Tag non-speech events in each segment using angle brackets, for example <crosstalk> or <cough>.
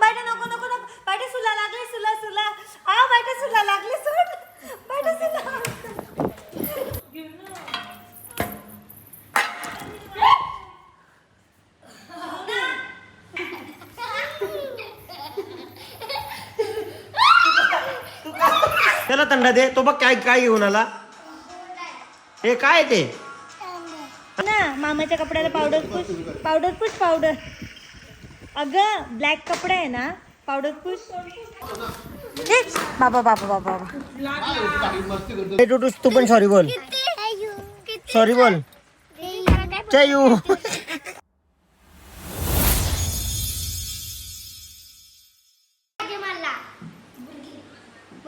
बायटा नको नको नको. बायटा सुला लागले सुला सुला. आ बायटा सुला लागले सोड. बायटा सुला त्याला थंडा दे. तो बघ काय काय घेऊन आला. हे काय ते? ना मामाच्या कपड्याला पावडर पुस पावडर पुस पावडर अगं ब्लॅक कपडा आहे ना पावडर पुस ए, बाबा बाबा बाबा बाबा. टुटूस तू पण सॉरी बोल. सॉरी बोल. चयू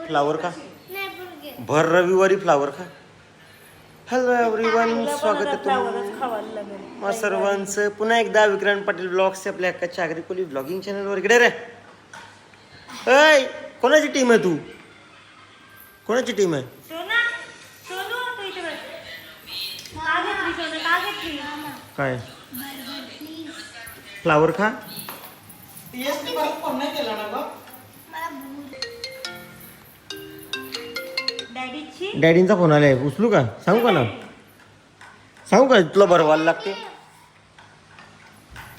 फ्लावर का? भर रविवारी फ्लावर का हॅलो एव्हरीवन स्वागत आहे तुम्ही मग सर्वांचं पुन्हा एकदा विक्रांत पाटील ब्लॉग्स आपल्या हक्काच्या आग्रिकोली ब्लॉगिंग चॅनलवर इकडे रे. ऐ कोणाची टीम आहे तू? कोणाची टीम आहे? काय? फ्लावर खा. डॅडीची? डॅडींचा फोन आलाय. उचलू का? सांगू का ना? सांगू का? तुला भरवायला लागते.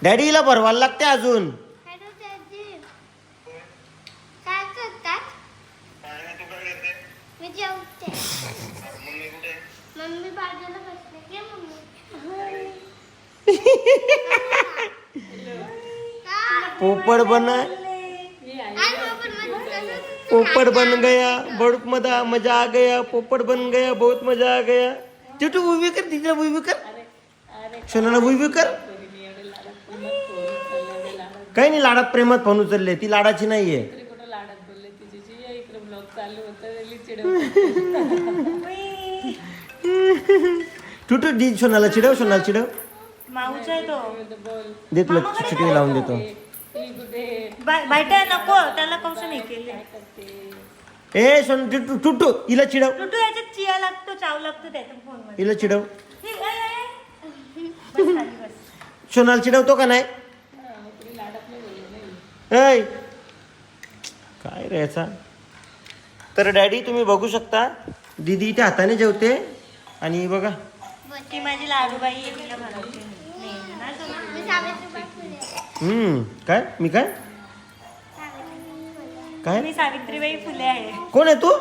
डॅडीला भरवायला लागते अजून. मी जेवते मम्मी बाजूला बसले की मम्मी पोपट बन गया बहुत मजा मजा आ गया पोपट बन गया बहुत मजा आ गया। तिटू उभी कर तिच्या उभी कर। सोनाला उभी कर। काही नाही लाडात प्रेमात फोन उचलले ती लाडाची नाहीये. टुटू दी सोनाला चिडव सोनाला चिडव. माऊचा आहे तो दे तुला चिटवी लावून देतो. बायटा नको त्याला कौशल नाही केले. ए सोन टुटू टुटू हिला चिडव. टुटू याच्यात चिया लागतो चाव लागतो त्याच्या फोनमध्ये हिला चिडव. ए, ए, ए. बस खाली बस. सोनाला चिडवतो का नाही? ऐ. काय रे याचा? तर डॅडी तुम्ही बघू शकता दीदी इथे हाताने जेवते आणि बघा. ती माझी लाडूबाई हम्म काय? मी काय? काय? मी सावित्रीबाई फुले आहे. कोण आहे तू?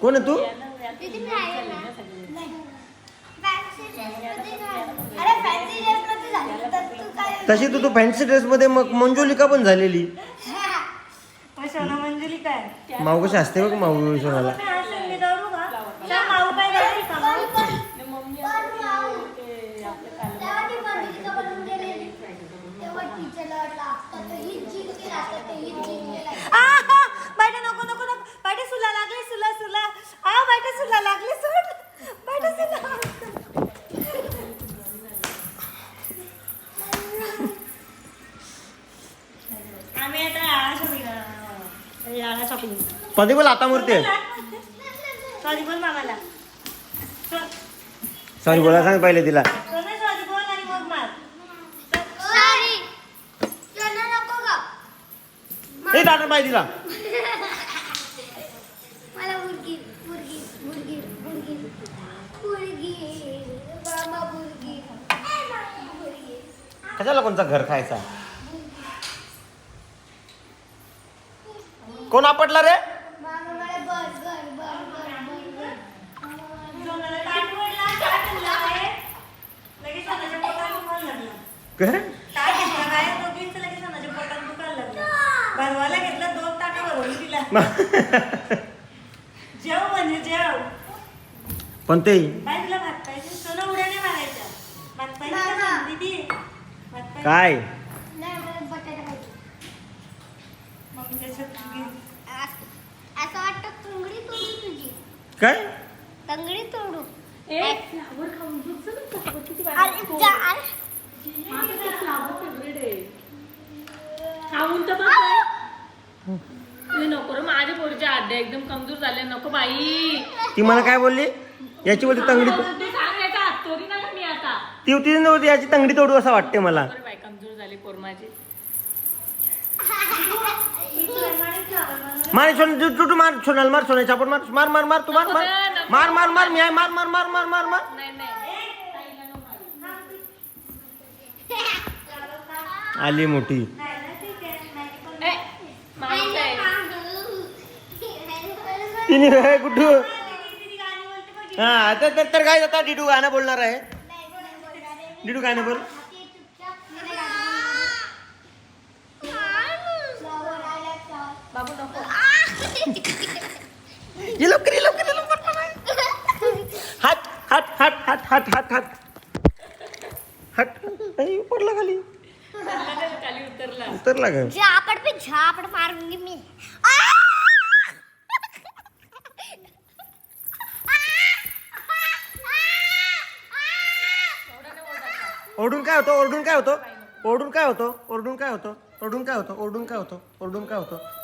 कोण आहे तू? तशी तू तू फॅन्सी ड्रेस मध्ये मग मंजुलिका पण झालेली. <laughs> मग सोना मंजुली काय माऊ कशी असते बघ माऊ सोनाला मी आज संधी करू का सांग, माऊ काय करते का माऊ? तेव्हा ती मंजुलिका बनवून गेलेली. तेव्हा टीचरला वाटलं आता तर हीच जिंकतील, आता तर हीच जिंकेल. आहा! बायटा नको नको नको बायटा सुला लागले सुला लागले सोड. बायटा सुला आम्ही आता याळा शॉपिंग याळा शॉपिंग कधी बोल आता मूर्ती सॉरी बोल मामाला. सॉरी बोला सांग पहिले तिला. सॉरी बोल आणि मग मार. ए दादा पाहिजे तिला. कशाला कोणचा घर खायचा? कोण आपटला रे? म्हणजे. पण ते काय? नाही मला बटाटा पाहिजे. मग त्याच्यात घे. आ- असं वाटतं तंगडी तोडू तुझी. काय? तंगडी तोडू. नको रे माझ्या पोरीच्या आड्या एकदम कमजोर झाले. नको बाई. ती मला काय बोलली? याची बोलते तंगडी तो- ते सांगायचं हातोरी ना मी आता. ती होती नव्हती याची तंगडी तोडू असं वाटते मला. झाले कोरमाची मार सोन तू तू- तू मार सोनाल मार सोन्या चापड मार मार मार मार तू मार मार. मार मार मार मी आहे मार मार मार मार मार मार. नाही नाही. आली मोठी. ए, माणूस आहे. तिने कुठू? हा तर तर- तर काय आता डिडू गाणं बोलणार आहे. डिडू गाणं बोल. बाबू नको ये लवकर ये लवकर ये लवकर हात हात हात हात हात हात हात. हात. पडला खाली खाली. उतरला उतरला का? झापड पे झापड मारूंगी मी. ओरडून काय होतं? ओरडून काय होतं? ओरडून काय होतं? ओरडून काय होतं? ओरडून काय होतं? ओरडून काय होतं? ओरडून काय होतं?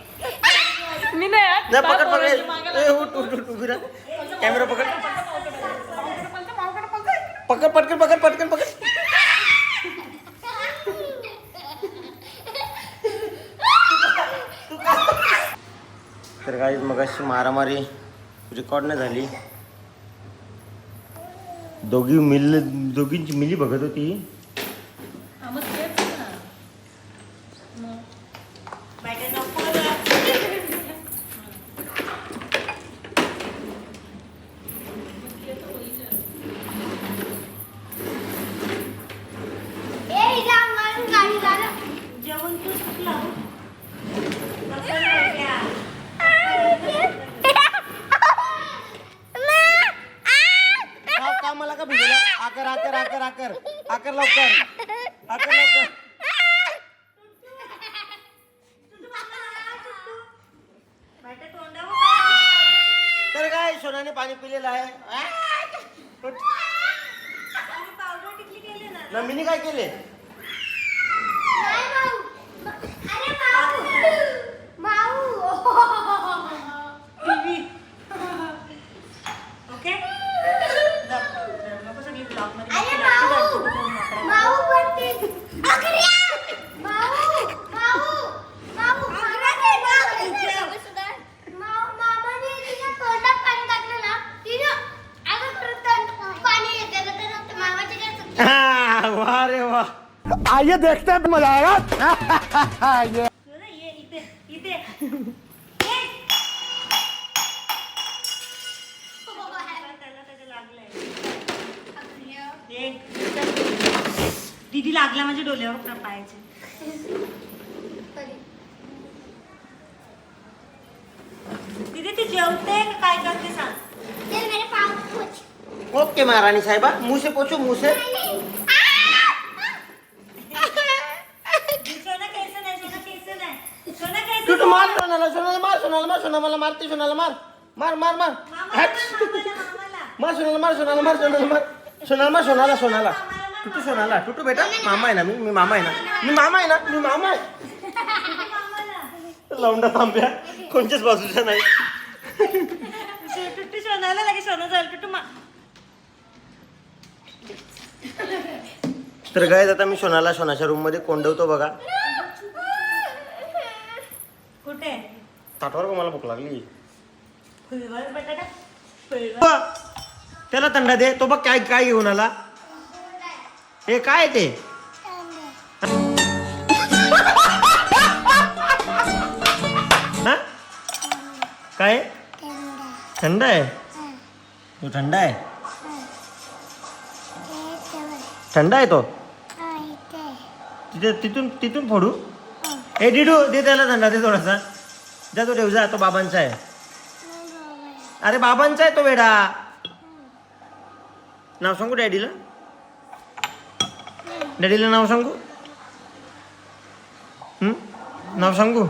नाही हा. पकड पकड. ए, उठ उभी राहा. कॅमेरा पकड पकड पटकन पकड पटकन पकड तर काही मग अशी मारामारी रेकॉर्ड नाही झाली दोघी मिल दोघींची मिली बघत होती हा, मग तेच ना. ए इला अंगावरून गाडी झालं जेवण तू लाव का का मला का भिजवलं आकर आकर आकर आकर लवकर. आकर लवकर. तर काय सोनाने पाणी पिलेलं आहे? आ? उठ. ना मिनी काय केले? नाही <laughs> आइए देखते हैं मजा आएगा। ये इते दीदी लागला माझ्या डोल्यावर प्रपायचे दीदी ती जेवते काय करते सांग? ओके महाराणी साहेबा मुसे पोचू मुसे सोनाला मार सोनाला मार सोना मला मारते सोनाला मार मार. मार मार मार सोनाला मार सोनाला मार सोनाला मार. सोनाला मार सोनाला सोनाला टुटू सोनाला टुटू बेटा. मामा आहे ना मी मी मामा आहे ना. मी मामा आहे ना मी मामा आहे. लवंडा थांब्या कोणत्याच बाजूचा नाही. टुट्टू सोनाला लगे सोनं झालं टुट्टू मा तर काय आता मी सोनाला सोनाच्या रूममध्ये कोंडवतो बघा. कुठे? ताटवर का मला भूक लागली? फुलवर बटाटा फुलवर. बा, त्याला थंडा दे. तो बघ काय काय घेऊन आला. हे काय ते? हा? काय? थंड आहे. तो थंड आहे? थंड आहे तो? तिथे तिथून तिथून फोडू? ए डिडू दे त्याला थंडा दे थोडासा. जा तो ठेव जा तो बाबांचा आहे. अरे बाबांचा आहे तो वेडा. नाव सांगू डॅडीला? डॅडीला नाव सांगू? नाव सांगू?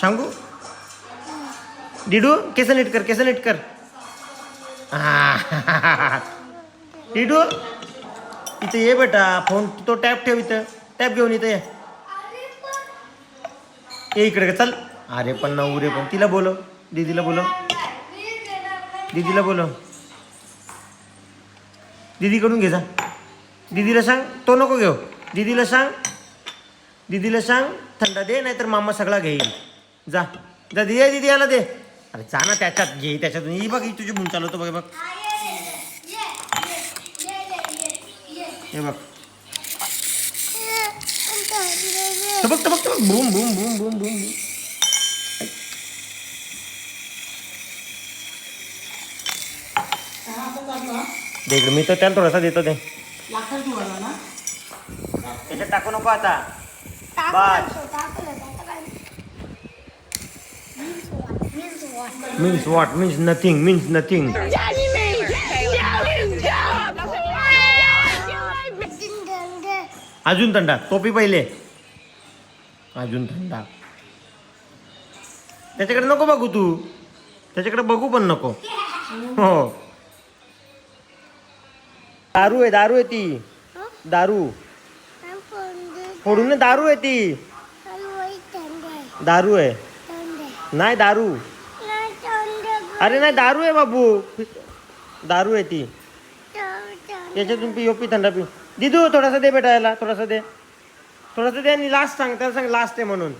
सांगू? डिडू केस नीट कर केस नीट कर. डिडू. इथे ये बेटा फोन तो टॅप ठेव इथं. टॅप घेऊन इथं ये. ये इकडे का चल. अरे पण नऊ रे पण तिला बोलव. दीदीला बोलव. दीदीला बोलव. दीदीकडून घे जा. दीदीला सांग तो नको घेऊ. दीदीला सांग. दीदीला सांग थंडा दे नाहीतर मामा सगळा घेईल. जा. जा दिदी दीदी याला दे. अरे जा ना त्याच्यात घे त्याच्यातून. ही बघ ही तुझी बुन चालवतो बघ बघ. हे बघ. तर बघ तर बघ तर बघ boom boom boom boom boom दे इकडे मी तर त्याला थोडासा देतो ते त्याच्यात टाकू नको आता बस means what means nothing means nothing अजून थंडा टोपी पहिले अजून थंडा त्याच्याकडे नको बघू तू. त्याच्याकडे बघू पण नको. हो. दारू आहे दारू आहे ती. दारू. फोडून ना दारू आहे ती. दारू आहे. नाही दारू. अरे नाही दारू आहे बाबू. दारू आहे ती. याच्यातून पी पी थंडा पी. दिदू थोडासा दे बेटा याला थोडासा दे. थोडंसं दे आणि लास्ट सांग त्याला सांग लास्ट आहे म्हणून.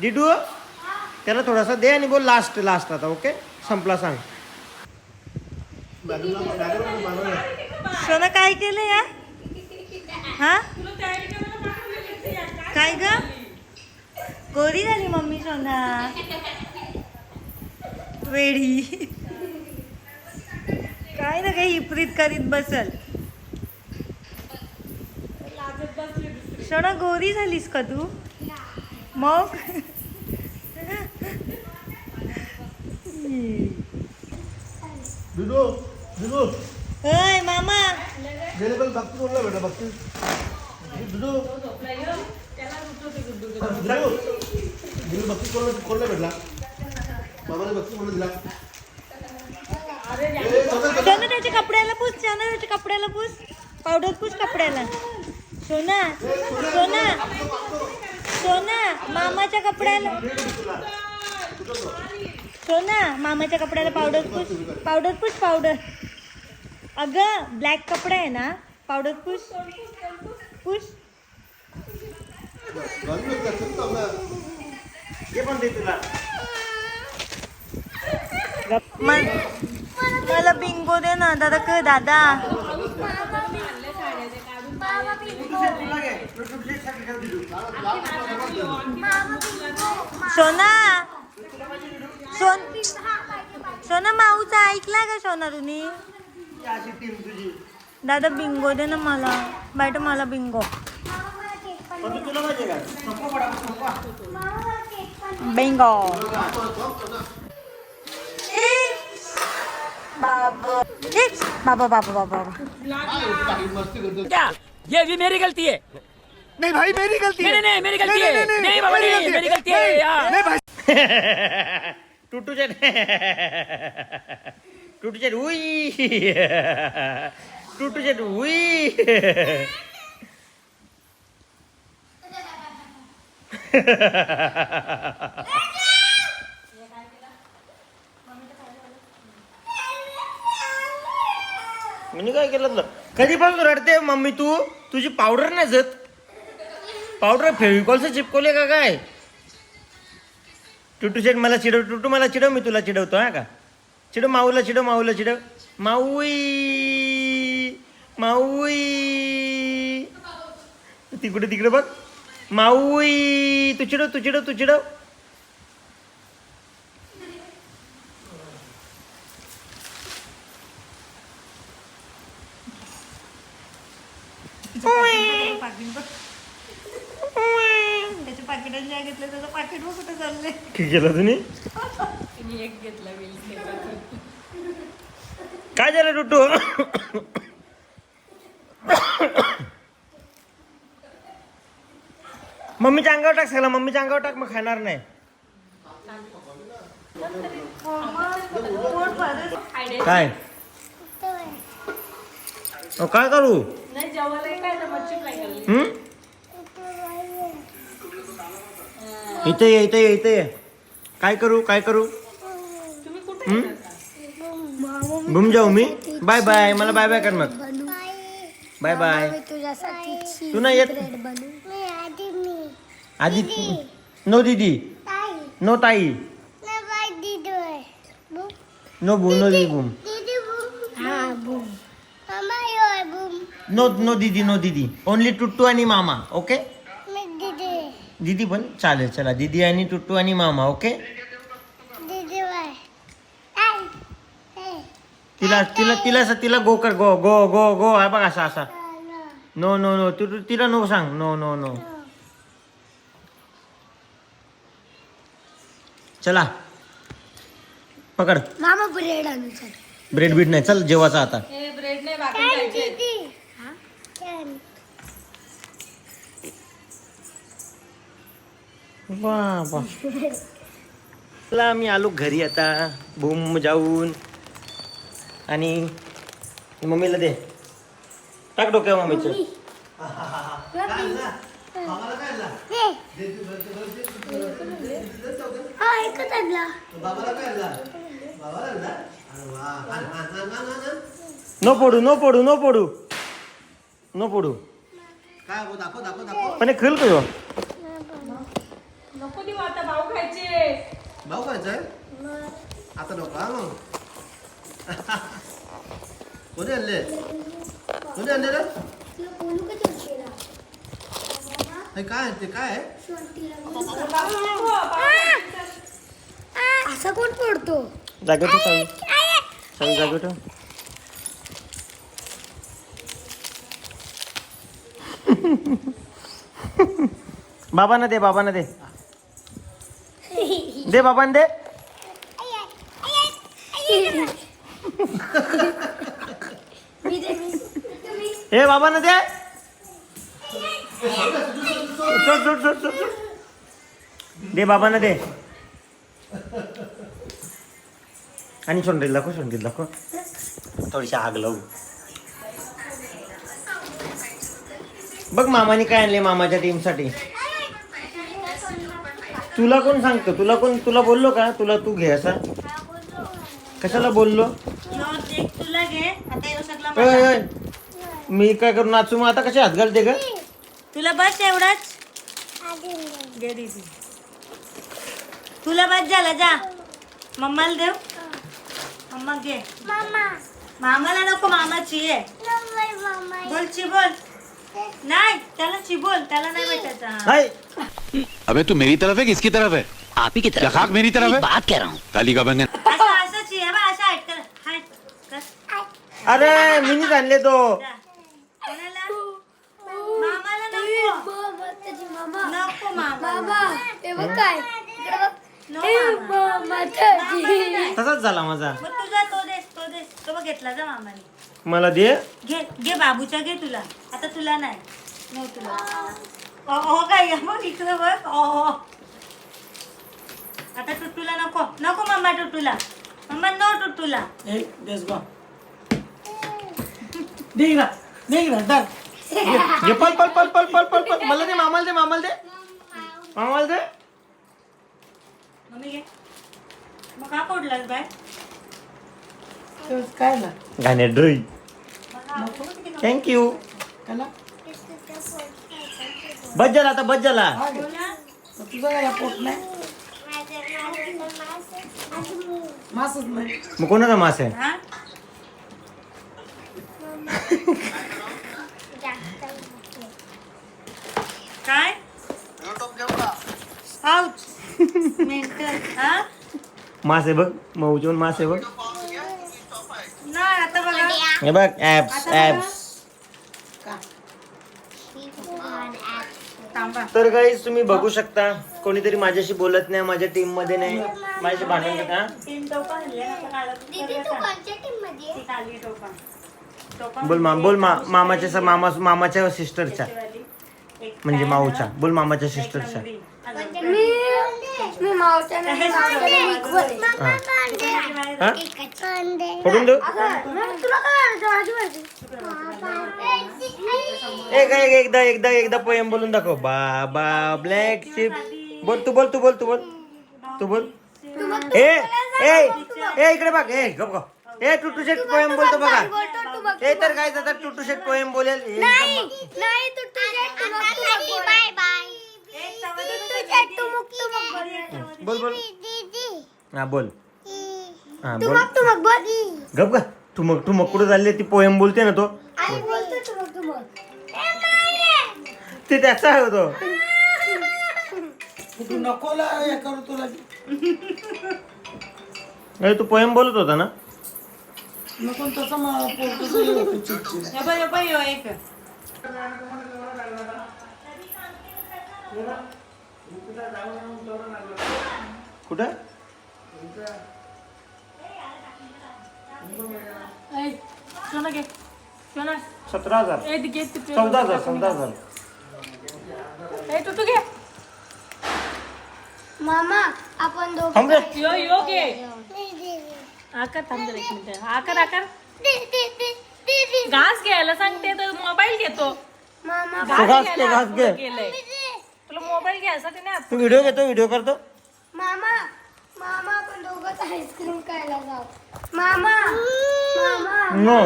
डिडू त्याला थोडासा दे आणि बोल लास्ट लास्ट आता ओके संपला सांग. सोनं काय केलं या हा? काय ग? गोरी झाली मम्मी सोना. वेडी काय ना काही इप्रीत करीत बसल. सोना गोरी झालीस का तू? मग? होय मामा. भेटला त्याच्या कपड्याला पूस त्याच्या कपड्याला पूस. पावडर पूस कपड्याला. सोना सोना सोना मामाच्या कपड्याला सोना मामाच्या कपड्याला पावडर पूस पावडर पूस पावडर अगं ब्लॅक कपडा आहे ना पावडर पूस पूस. हे मला बिंगो दे ना दादा क दादा सोना. सोन सोना माऊचा ऐकला का सोना तुम्ही? दादा बिंगो दे ना मला. बायट मला बिंगो. बिंगो. बाबा बाबा बाबा बाबा. क्या? ये भी मेरी गलती है। नाही भाई मेरी गलती नहीं नहीं नहीं मेरी गलती है। नहीं बाबा नहीं मेरी गलती है यार। टुटू चट टुटू चट उई। टुटू चट उई। मी काय केलं कधीपासून रडते मम्मी तू? तुझी पावडर नाही जत. पावडर फेविकॉलचं चिपकवले का काय? टुटू शेट मला चिडव टुटू मला चिडव मी तुला चिडवतो हा का? चिडव माऊला चिडव माऊला चिडव. माऊई माऊई. तिकडे तिकडे बघ. माऊई तू चिडव तू चिडव तू चिडव. त्याच्या पाकिटात ज्या घेतलं त्याचं पाकिट बघ कुठं चाललंय. केलं तुम्ही मी एक घेतला वेल काय झालं टुटू? मम्मीच्या अंगावर टाक सगळं मम्मीच्या अंगावर टाक मग खाणार नाही. काय? काय करू? हम्म? इथे ये इथे ये इथे ये. काय करू काय करू? तुम्ही कुठे हम्म? घुम जाऊ मी? बाय बाय मला बाय बाय कर मग बाय बाय तुझ्यासाठी तू नाही येत? मी आधी मी. आधी नो दीदी. नो ताई. ना बाय दीदी आहे. बूम. नो बू नो दीदी बूम. हा नो नो दीदी नो दीदी. ओनली टुट्टू आणि मामा ओके दीदी पण चालेल चला. दीदी आणि टुट्टू आणि मामा ओके? तिला तिला तिला असं तिला गो कर गो गो गो गो हा बघ असा असा. नो नो नो तू तू- तिला नो सांग. नो नो नो चला. पकड. मामा ब्रेड आणू चल. ब्रेड बीड नाही. चल जेवायचा आता. ब्रेड नाही वा चला मी आलो घरी आता. भूम जाऊन. आणि मम्मीला दे. टाक डोक्या मम्मीचं. हे हा. नो पडू नो पडू नो पडू. नो पडू. काय हो पण खिल करू नको देऊ आता भाऊ खायचे. भाऊ खायचंय? आता नको हा मग. कोणी आणले? कोणी आणले रे? हे काय आहे ते काय आहे? असा कोण पडतो? जागे ठेव जागे ठेव. बाबांना दे बाबांना दे. दे बाबा दे. हे बाबा ना दे दे बाबा ना दे आणि सोंडील दाखव सोंडील दाखव. थोडीशी आग लावू. बघ मामाने काय आणले मामाच्या टीमसाठी तुला कोण सांगतो? तुला कोण तुला बोललो का? तुला तू घे असा. कशाला बोललो? तुला घे आता येऊ शकला ओय, ओय. मी काय करू? नाचू मग आता कसे हात घालते का तुला बस एवढाच. दे दीदी तुला बस झाला जा. मम्माला देव मम्मा घे. मामा मामाला नको मामाची आहे मामा बोल. नाही त्याला चिबोल त्याला नाही भेटायचा हाय अबे तू मेरी तरफ है किसकी तरफ है आप ही की तरफ खाक मेरी तरफ है? बात कह रहा हूँ। काली का बैंगन असं असं ची बा असं ऐक कर हाय कर. अरे मीनीच आणले तो. जा. कोणाला? मामाला नको. नको मामा. नको मामा. मामाला. नाही. तसाच झाला माझा. मग तुझा तो दे तो तो बघ घेतला जा मामाने. मला दे. घे घे बाबूचा घे तुला. आता तुला नाही. नाही तुला. ओ काय मग इकडं बघ. ओ आता टुट्टूला नको. नको मम्मा टुट्टूला मम्मा नो टुट्टूला घे पल पल पल पल पल पल पल मला दे मामाला दे मामाला दे. मामाला दे. मम्मी घे. मग का पडलास बाय? गाणे ड्रॉई थँक्यू बस झाला आता बस झाला मग कोणाचा मास आहे? हा? काय? आउच मेंटल हा? मास आहे बघ मऊजून मास आहे बघ. नाही आता बघा. हे बघ ऍप्स बघा. ऍप्स थांबा तर काही तुम्ही बघू शकता कोणीतरी माझ्याशी बोलत नाही माझ्या टीममध्ये नाही. माझ्याशी भांडण टोपा बोल मा बोल मा मामाच्या स- मामा मामाच्या सिस्टरच्या. म्हणजे माऊच्या. बोल मामाच्या सिस्टरच्या मी मी मावच्या नाही मावच्या equal आहे. हा. पडून देऊ मग तुला काय करायचं? माझी एक एक एकदा एकदा एकदा पोएम बोलून दाखव. बाबा ब्लॅक शिप बोल तू बोल तू बोल तू बोल. तू बोल. ए ए ए इकडे बघ. ए गप गप. ए टू टू शेट पोएम बोलतो बघा. तू तर काय आता टू टू शेट पोएम बोलेल हे बोल. बोल हा बोल. हा तू बोल. मग तू मग बोल. गप गा तू मग तू मग कुठं चालले ती पोएम बोलते ना तो. ते त्याचा आहे तो. तू नको ला हे करू तुला. अरे तू पोएम बोलत होता ना? नको तसं मा- पोट तसं हे होतं चिडचिड. हे बघ, हे बघ, ह्यो एक. कुठं? ऐ, सोना घे सोना. सतरा हजार. घे तू चौदा हजार चौदा हजार. ए तू तू घे. मामा आपण दोघं थांब रे. यो यो घे. दे, दे, आकार थांब जरा एक मिनिट. आकार आकार. दे, दे, दे, दे, दे. घास घ्यायला सांगते तर मोबाईल घेतो. मामा तू घास घे, घास घे. तुला मोबाईल घ्यायसाठी ना तू व्हिडिओ घेतो व्हिडिओ करतो. मामा मामा आपण दोघंच आईस्क्रीम खायला जाऊ. मामा मामा नो.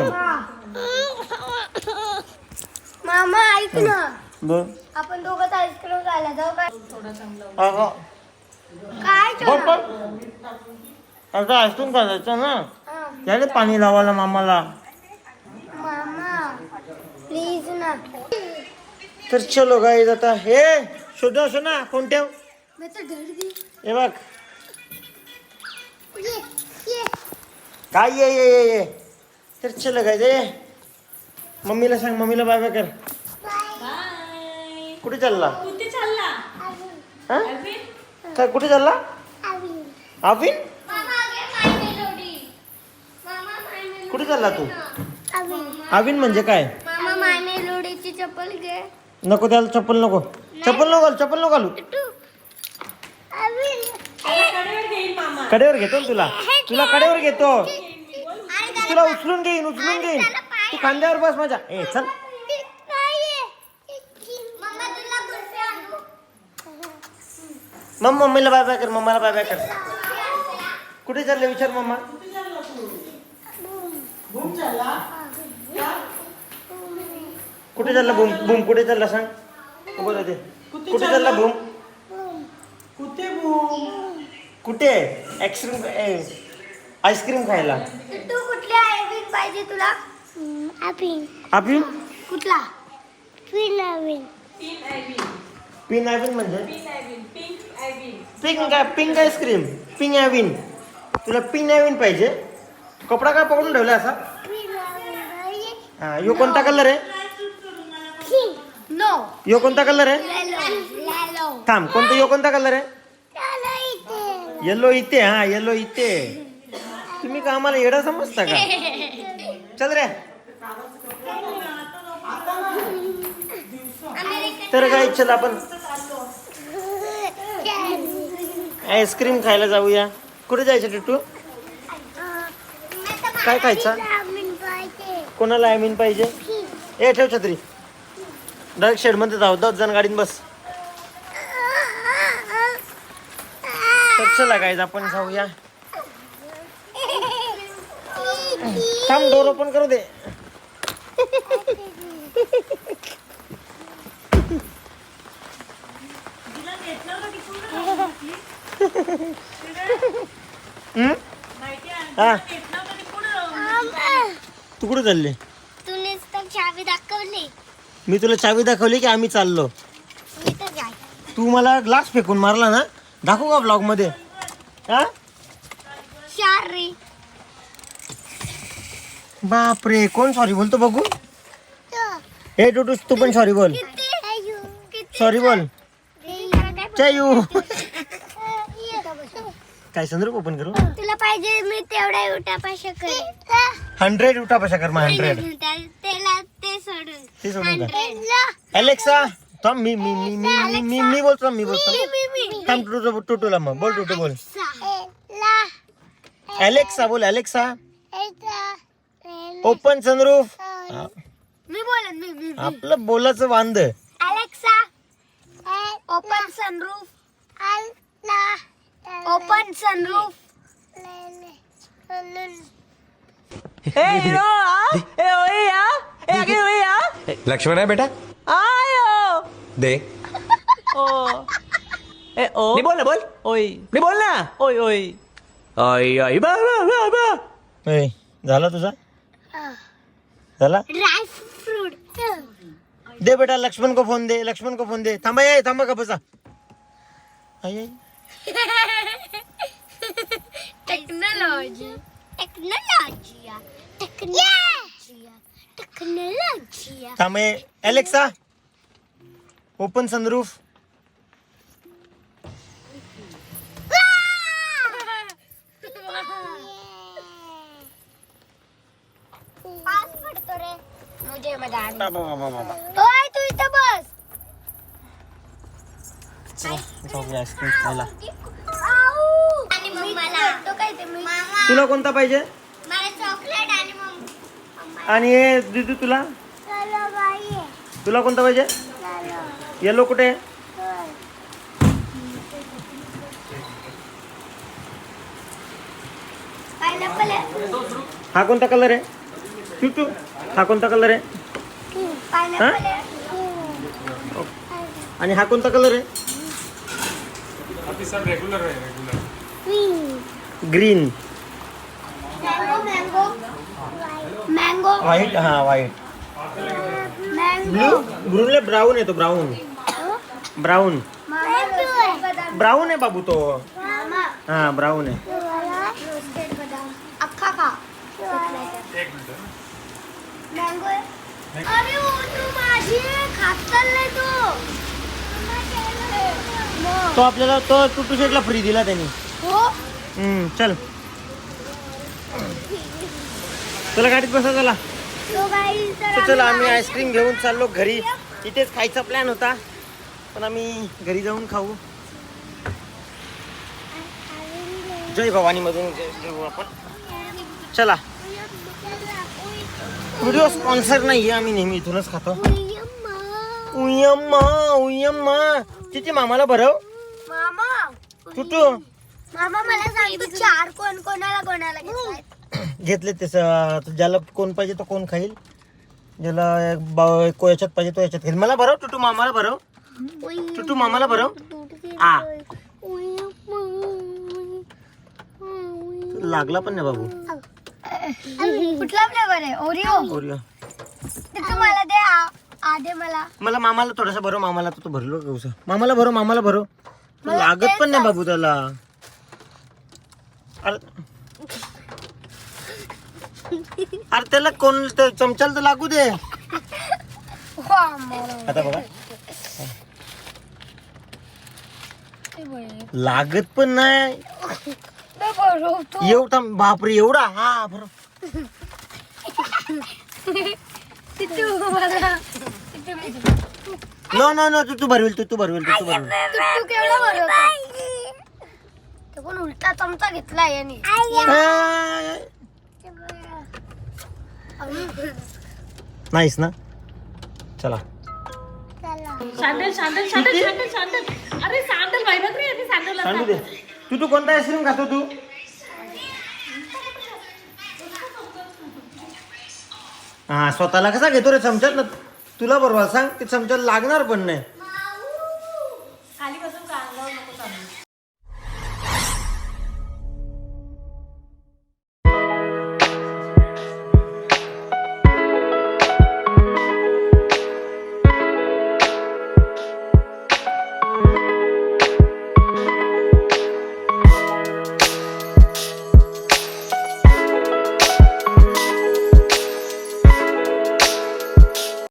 मामा ऐक ना. आपण आईस्क्रीम खायला जाऊ काय हा, हा. काय बोल छोटा? बोल आता आईस्क्रीम करायचं ना? हा. त्याने पाणी लावायला मामाला. मामा प्लीज ना. तर चलो गाईज आता हे शोधा ना फोन ठेव? मी तर डर गई हे बघ. ये ये. काय ये ये ये ये? तर चलो गाईज ये. मम्मीला सांग मम्मीला बाय बाय कर. कुठे चालला? कुठे चालला? हा? अल्विन? काय कुठे चालला? आविन कुठे चालला तू? आविन म्हणजे काय? मामा माय मेलोडीची चप्पल घे नको त्याला चप्पल नको. चप्पल नको घालू चप्पल नको घालू. कडेवर घेतो ना तुला? तुला कडेवर घेतो. तुला उचलून घेईन उचलून घेईन. तू खांद्यावर बस माझ्या. ए चल मम्मा तुला कुल्फी आणू मम्मा मम्मीला बाय बाय कर मम्माला बाय बाय कर. कुठे चालले विचार मम्मा? कुठे चालला बूम बूम कुठे चालला सांग? बोला ते कुठे चालला बूम कुठे आईस्क्रीम आईस्क्रीम खायला. तू कुठल्या आयविन पाहिजे तुला. अभिन आपिन कुठला? पिन पिन आयविन पिन आयविन म्हणजे? Pink pink ice cream pink आयविन तुला पिंक आयविन पाहिजे. कपडा काय पकडून ठेवला असा? हा यो कोणता कलर आहे? नो यो कोणता कलर आहे? थांब कोणता यो कोणता कलर आहे? येलो इथे हा येलो इथे. तुम्ही का आम्हाला येडा समजता का? चल रे. तर काय चल आपण आईस्क्रीम खायला जाऊया. कुठे जायचं टिटू? काय खायचं? कोणाला आय मीन पाहिजे? ए ठेव छत्री. डायरेक्ट शेडमध्ये जाऊ. दस जण गाडीत बस. तर चला आपण जाऊया. थांब डोर ओपन करू दे. <laughs> <laughs> हम्म? हा. तू कुठे चालले? चावी दाखवली. मी तुला चावी दाखवली की आम्ही चाललो. मी तर जाय. तू मला ग्लास फेकून मारला ना? दाखवू का ब्लॉगमध्ये? हा? शारी बापरे कोण सॉरी बोलतो बघू? हे टुटू तू पण सॉरी बोल. सॉरी बोल. चायू काय संदर्भ ओपन करू? तुला पाहिजे मी तेवढा उठा पाशा करेन हंड्रेड उठा पशा कर मग हंड्रेड त्याला ते सोडून. ते सोडून का? हंड्रेड अलेक्सा थांब मी मी मी मी मी मी मी बोलतो. मी बोलतो थांब टुटू टुटूला मग. बोल टुटू बोल. अलेक्सा बोल अलेक्सा ओपन सनरूफ मी बोलन मी मी. आपलं बोलाचं वांद. Alexa open sunroof open sunroof Lakshman है बेटा दे नहीं बोल ना बोल ओय नहीं बोल ना ओय ओय ओय ओय बा बा बा बा ए, झाला तुझा? झाला? ड्राय फ्रूट दे बेटा लक्ष्मण को फोन दे लक्ष्मण को फोन दे. थांबा ये थांबा का बसा. आई, आई. टेक्नॉलॉजी टेक्नॉलॉजी टेक्नॉलॉजी टेक्नॉलॉजी थांबा ये अलेक्सा ओपन सनरूफ पास पडतो रे मुझे मजा आली ओय तू इथं बस आईस्क्रीम खायला. तो ते तुला कोणता पाहिजे? मला चॉकलेट आणि हे दिदू तुला? तुला कोणता पाहिजे? येलो कुठे हा कोणता कलर आहे? टू हा कोणता कलर आहे? आहे. आणि हा कोणता कलर आहे? Green mango mango mango white हा व्हाईट मँगो ब्लू ब्लूला ब्राऊन आहे तो ब्राऊन ब्राऊन ब्राऊन आहे बाबू तो. मामा हा ब्राऊन आहे. रोस्टेड बदाम अख्खा खा मँगो अरे ओ तू माझी खात चाललाय तू. तो आपल्याला तो टुटू शेटला फ्री दिला त्यांनी. हो. हम्म, चल. चला गाडीत बसा चला. तो गाई तर चला आम्ही आईस्क्रीम घेऊन चाललो घरी. इथेच खायचा प्लॅन होता. पण आम्ही घरी जाऊन खाऊ. जय भवानी मधून घेऊ आपण. चला. व्हिडिओ स्पॉन्सर नाहीये आम्ही नेहमी इथूनच खातो. उयम्मा उयम्मा. तिथे मामाला भरव? मामा टुटू मामा मला सांग तू चार कोण कोणाला कोणाला घेतलाय घेतले तसं ज्याला कोण पाहिजे तो कोण खाईल? ज्याला ब- को याच्यात पाहिजे तो याच्यात खाईल मला भरव टुटू मामाला भरव. टुटू मामाला भरव. आ. लागला पण नाही बाबू. कुठला फ्लेवर आहे? ओरिओ. ओरिओ. ते तू मला मला. मला मामाला थोडासा भरव मामाला तो भरलो उसं? मामाला भरव मामाला भरव लागत पण नाही बाबू त्याला. अरे त्याला कोण ते चमच्याला तर लागू दे. आता बघा. लागत पण नाही. एवढा बापरे एवढा हा बरोबर <laughs> नो नो नो तू तू भरवेल तू तू भरवेल तू तू भरवेल. तू केवढा भरवतो? ते पण उलटा चमचा घेतला याने. नाहीस ना? चला. Sandal sandal sandal sandal sandal अरे सँडल पाहिलं रे यांनी सँडल सांगू दे. तू तू कोणता आईस्क्रीम खातो तू? हा स्वतःला कसा घेतो रे चमच्यात तुला बरोबर सांग ते चमच्यात लागणार पण नाही.